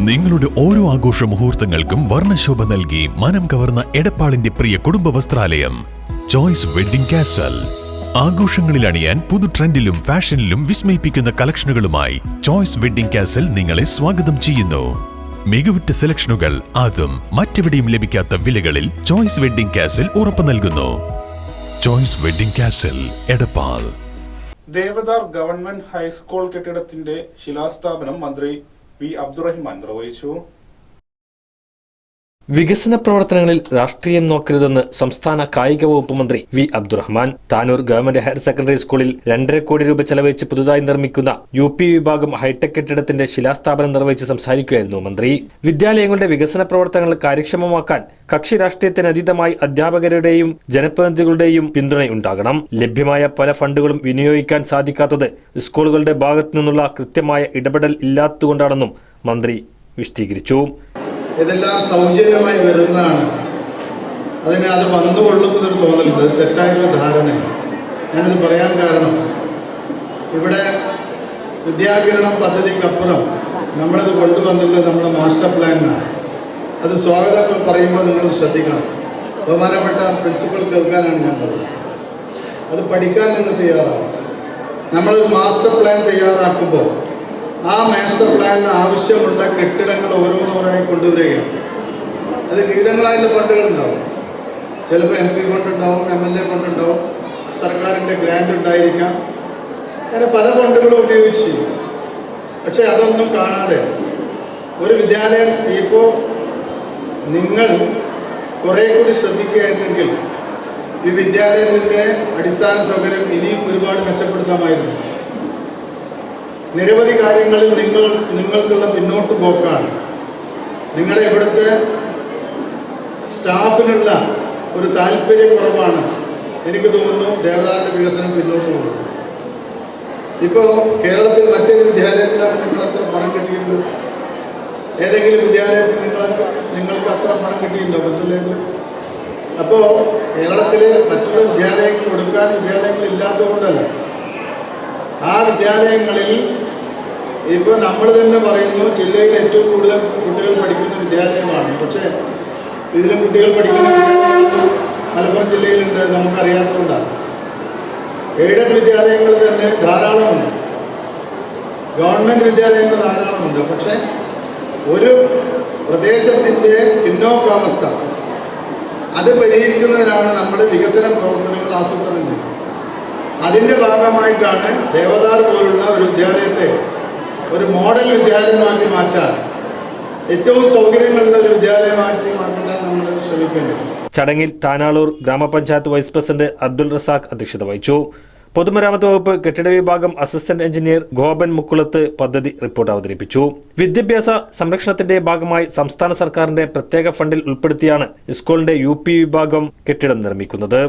നിങ്ങളുടെ ഓരോ ആഘോഷ മുഹൂർത്തങ്ങൾക്കും വർണശോഭ നൽകി മനം കവർന്ന എടപ്പാളിന്റെ പ്രിയ കുടുംബ വസ്ത്രാലയം. ചോയ്സ് വെഡിംഗ് കാസൽ ആഘോഷങ്ങളിൽ അണിയാൻ പുതു ട്രെൻഡിലും ഫാഷനിലും വിസ്മയിപ്പിക്കുന്ന കളക്ഷനുകളുമായി ചോയ്സ് വെഡിംഗ് കാസൽ നിങ്ങളെ സ്വാഗതം ചെയ്യുന്നു. മികവുറ്റ സെലക്ഷനുകൾ അതും മറ്റെവിടെയും ലഭിക്കാത്ത വിലകളിൽ ചോയ്സ് വെഡിംഗ് കാസൽ ഉറപ്പു നൽകുന്നു. Choice wedding castle Edappal. Devadar government high school കെട്ടിടത്തിന്റെ ശിലാസ്ഥാപനം മന്ത്രി വി അബ്ദുറഹിമാൻ നിർവഹിച്ചു വികസന പ്രവർത്തനങ്ങളിൽ രാഷ്ട്രീയം നോക്കരുതെന്ന് സംസ്ഥാന കായിക വകുപ്പ് മന്ത്രി V Abdurahman. Tanur government higher secondary സ്കൂളിൽ രണ്ടര കോടി രൂപ ചെലവഴിച്ച് പുതുതായി നിർമ്മിക്കുന്ന യു പി വിഭാഗം ഹൈടെക് കെട്ടിടത്തിന്റെ ശിലാസ്ഥാപനം നിർവഹിച്ച് സംസാരിക്കുകയായിരുന്നു മന്ത്രി. വിദ്യാലയങ്ങളുടെ വികസന പ്രവർത്തനങ്ങൾ കാര്യക്ഷമമാക്കാൻ കക്ഷി രാഷ്ട്രീയത്തിന് അതീതമായി അധ്യാപകരുടെയും ജനപ്രതിനിധികളുടെയും പിന്തുണയുണ്ടാകണം. ലഭ്യമായ പല ഫണ്ടുകളും വിനിയോഗിക്കാൻ സാധിക്കാത്തത് സ്കൂളുകളുടെ ഭാഗത്തു നിന്നുള്ള കൃത്യമായ ഇടപെടൽ ഇല്ലാത്തതുകൊണ്ടാണെന്നും മന്ത്രി വിശദീകരിച്ചു. ഇതെല്ലാം സൗജന്യമായി വരുന്നതാണ്. അതിന് അത് വന്നുകൊള്ളുന്നൊരു തോന്നലുണ്ട്. അത് തെറ്റായൊരു ധാരണയാണ്. ഞാനിത് പറയാൻ കാരണം ഇവിടെ വിദ്യാകിരണം പദ്ധതിക്കപ്പുറം നമ്മളിത് കൊണ്ടുവന്നിട്ടുള്ളത് നമ്മുടെ മാസ്റ്റർ പ്ലാനാണ് അത് സ്വാഗതം പറയുമ്പോൾ നിങ്ങൾ ശ്രദ്ധിക്കണം. ബഹുമാനപ്പെട്ട പ്രിൻസിപ്പൽ കേൾക്കാനാണ് ഞാൻ പറയുന്നത് അത് പഠിക്കാൻ നിങ്ങൾ തയ്യാറാണ്. നമ്മളൊരു മാസ്റ്റർ പ്ലാൻ തയ്യാറാക്കുമ്പോൾ ആ മാസ്റ്റർ പ്ലാനിന് ആവശ്യമുള്ള കെട്ടിടങ്ങൾ ഓരോന്നോരായി കൊണ്ടുവരികയാണ്. അത് വിവിധങ്ങളായുള്ള ഫണ്ടുകൾ ഉണ്ടാവും ചിലപ്പോൾ എം പി ഫണ്ട് ഉണ്ടാവും എം എൽ എ ഫണ്ട് ഉണ്ടാവും സർക്കാരിന്റെ ഗ്രാൻഡ് ഉണ്ടായിരിക്കാം. അങ്ങനെ പല ഫണ്ടുകളും ഉപയോഗിച്ച്. പക്ഷെ അതൊന്നും കാണാതെ ഒരു വിദ്യാലയം ഇപ്പോൾ നിങ്ങൾ കുറേ കൂടി ശ്രദ്ധിക്കുകയായിരുന്നെങ്കിൽ ഈ വിദ്യാലയത്തിന്റെ അടിസ്ഥാന സൗകര്യം ഇനിയും ഒരുപാട് മെച്ചപ്പെടുത്താമായിരുന്നു. നിരവധി കാര്യങ്ങളിൽ നിങ്ങൾ നിങ്ങൾക്കുള്ള പിന്നോട്ട് പോക്കാണ്. നിങ്ങളുടെ ഇവിടുത്തെ സ്റ്റാഫിനുള്ള ഒരു താല്പര്യക്കുറവാണ് എനിക്ക് തോന്നുന്നു ദേവദാന്റെ വികസനം പിന്നോട്ട് പോകുന്നത് ഇപ്പോൾ കേരളത്തിൽ മറ്റേ വിദ്യാലയത്തിലാണ് നിങ്ങൾ അത്ര പണം കിട്ടിയിട്ടുണ്ട്? ഏതെങ്കിലും വിദ്യാലയത്തിൽ നിങ്ങൾക്ക് നിങ്ങൾക്ക് അത്ര പണം കിട്ടിയിട്ടുണ്ടോ മറ്റുള്ളവർക്ക്? അപ്പോൾ കേരളത്തിലെ മറ്റുള്ള വിദ്യാലയങ്ങൾ കൊടുക്കാൻ വിദ്യാലയങ്ങൾ ഇല്ലാത്തതുകൊണ്ടല്ല. ആ വിദ്യാലയങ്ങളിൽ ഇപ്പോൾ നമ്മൾ തന്നെ പറയുന്നു ജില്ലയിൽ ഏറ്റവും കൂടുതൽ കുട്ടികൾ പഠിക്കുന്ന വിദ്യാലയമാണ്. പക്ഷേ ഇതിലും കുട്ടികൾ പഠിക്കുന്ന വിദ്യാലയങ്ങൾ മലപ്പുറം ജില്ലയിലുണ്ട് നമുക്കറിയാത്തതുകൊണ്ടാണ് എയ്ഡഡ് വിദ്യാലയങ്ങൾ തന്നെ ധാരാളമുണ്ട്. ഗവൺമെന്റ് വിദ്യാലയങ്ങൾ ധാരാളമുണ്ട്. പക്ഷേ ഒരു പ്രദേശത്തിന്റെ പിന്നോക്കാവസ്ഥ അത് പരിഹരിക്കുന്നതിനാണ് നമ്മൾ വികസന പ്രവർത്തനങ്ങൾ ആസൂത്രണം അതിന്റെ ഭാഗമായിട്ടാണ് ദേവദാർ പോലുള്ള ഒരു വിദ്യാലയത്തെ ഒരു മോഡൽ വിദ്യാലയമാക്കി മാറ്റാൻ ഏറ്റവും സൗകര്യങ്ങളുള്ള ഒരു വിദ്യാലയമാക്കി മാറ്റാൻ നമ്മൾ ശ്രമിക്കേണ്ടത്. ചടങ്ങിൽ താനാളൂർ ഗ്രാമപഞ്ചായത്ത് വൈസ് പ്രസിഡന്റ് അബ്ദുൾ റസാഖ് അധ്യക്ഷത വഹിച്ചു. പൊതുമരാമത്ത് വകുപ്പ് കെട്ടിട വിഭാഗം അസിസ്റ്റന്റ് എഞ്ചിനീയർ ഗോപൻ മുക്കുളത്ത് പദ്ധതി റിപ്പോർട്ട് അവതരിപ്പിച്ചു. വിദ്യാഭ്യാസ സംരക്ഷണത്തിന്റെ ഭാഗമായി സംസ്ഥാന സർക്കാരിന്റെ പ്രത്യേക ഫണ്ടിൽ ഉൾപ്പെടുത്തിയാണ് സ്കൂളിന്റെ യു വിഭാഗം കെട്ടിടം നിർമ്മിക്കുന്നത്.